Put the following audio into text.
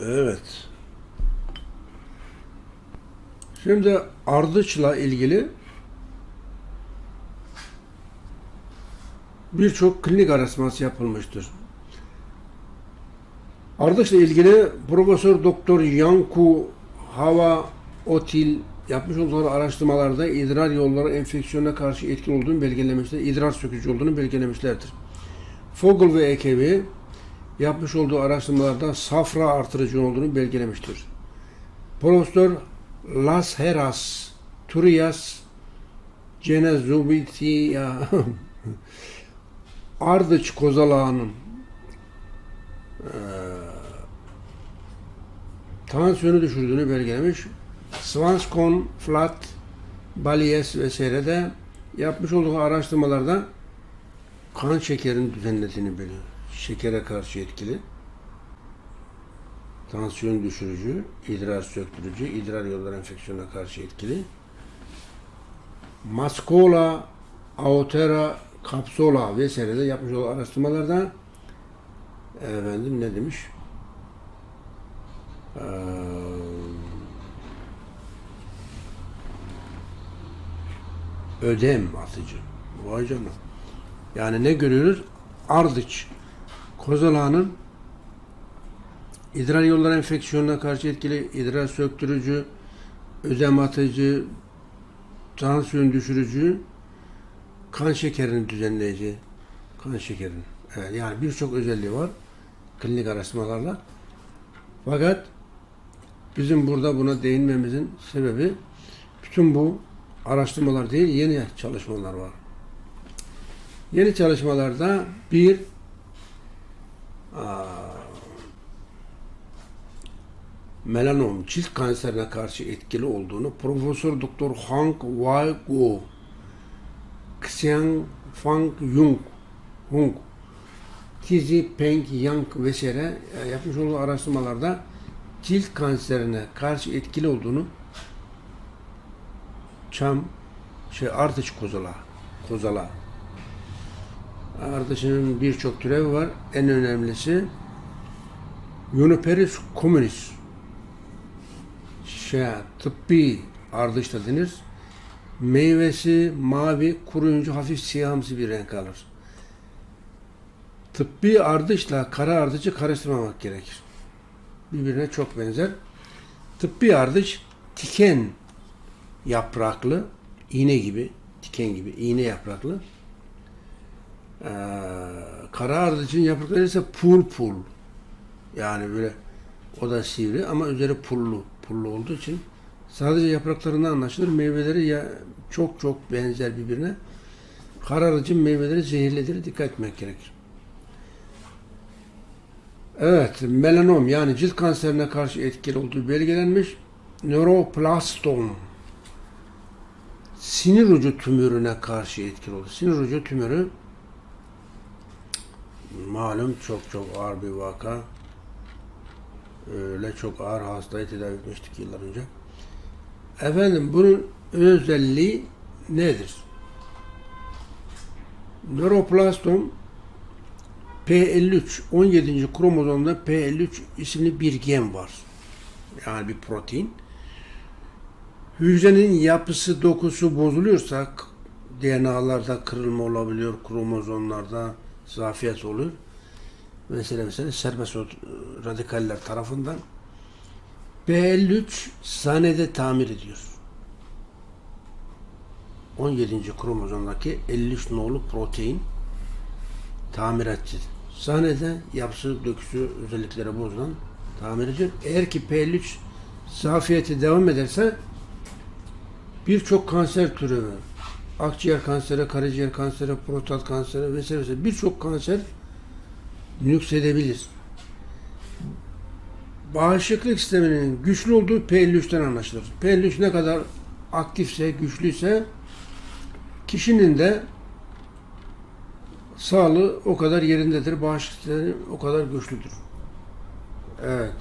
Evet. Şimdi ardıçla ilgili birçok klinik araştırması yapılmıştır. Ardıçla ilgili Profesör Doktor Yanku Hava Otil yapmış oldukları araştırmalarda idrar yolları enfeksiyona karşı etkili olduğunu belgelemişler. idrar sökücü olduğunu belgelemişlerdir. Fogel ve ekibi yapmış olduğu araştırmalarda safra artırıcı olduğunu belgelemiştir. Profesör Las Heras Turias Cenezubitia Ardıç kozalağının eee, tansiyonu düşürdüğünü belgelemiş. Swanskon, Flat, Balies vesaire de yapmış olduğu araştırmalarda kan şekerini düzenlediğini biliyor. Şekere karşı etkili. Tansiyon düşürücü, idrar söktürücü, idrar yolları enfeksiyona karşı etkili. Maskola, Aotera, Kapsola vesaire de yapmış olduğu araştırmalarda efendim ne demiş? Ee, ödem atıcı. Vay canına. Yani ne görüyoruz? Ardıç. Kozalağının idrar yolları enfeksiyonuna karşı etkili, idrar söktürücü, ödem atıcı, tansiyon düşürücü, kan şekerini düzenleyici, kan şekerini. Evet, yani birçok özelliği var klinik araştırmalarla. Fakat bizim burada buna değinmemizin sebebi bütün bu araştırmalar değil, yeni çalışmalar var. Yeni çalışmalarda bir melanom cilt kanserine karşı etkili olduğunu Profesör Doktor Hank Wai Guo, Xiang Fang Yung, Hung, Tizi Peng Yang vesaire e, yapmış olduğu araştırmalarda cilt kanserine karşı etkili olduğunu çam şey ardıç kozala kozala Ardışının birçok türevi var. En önemlisi Juniperus communis. Şey, tıbbi ardış da denir. Meyvesi mavi, kuruyunca hafif siyahımsı bir renk alır. Tıbbi ardışla kara ardıcı karıştırmamak gerekir. Birbirine çok benzer. Tıbbi ardış tiken yapraklı, iğne gibi, tiken gibi, iğne yapraklı. Ee, kara ardıcın yaprakları ise pul pul. Yani böyle o da sivri ama üzeri pullu. Pullu olduğu için sadece yapraklarından anlaşılır. Meyveleri ya çok çok benzer birbirine. Kara ardıcın meyveleri zehirlidir. Dikkat etmek gerekir. Evet, melanom yani cilt kanserine karşı etkili olduğu belgelenmiş. Nöroplastom sinir ucu tümörüne karşı etkili olur. Sinir ucu tümörü malum çok çok ağır bir vaka. Öyle çok ağır hastayı tedavi etmiştik yıllar önce. Efendim bunun özelliği nedir? Nöroplastom P53 17. kromozomda P53 isimli bir gen var. Yani bir protein. Hücrenin yapısı, dokusu bozuluyorsa DNA'larda kırılma olabiliyor, kromozomlarda zafiyet olur. Mesela mesela serbest radikaller tarafından B53 saniyede tamir ediyor. 17. kromozomdaki 53 nolu protein tamiratçı. Sahnede yapısı, döküsü, özellikleri bozulan tamir ediyor. Eğer ki P53 zafiyeti devam ederse birçok kanser türü akciğer kanseri, karaciğer kanseri, prostat kanseri vesaire vesaire birçok kanser nüksedebilir. Bağışıklık sisteminin güçlü olduğu P53'ten anlaşılır. P53 ne kadar aktifse, güçlüyse kişinin de sağlığı o kadar yerindedir. Bağışıklık sistemi o kadar güçlüdür. Evet.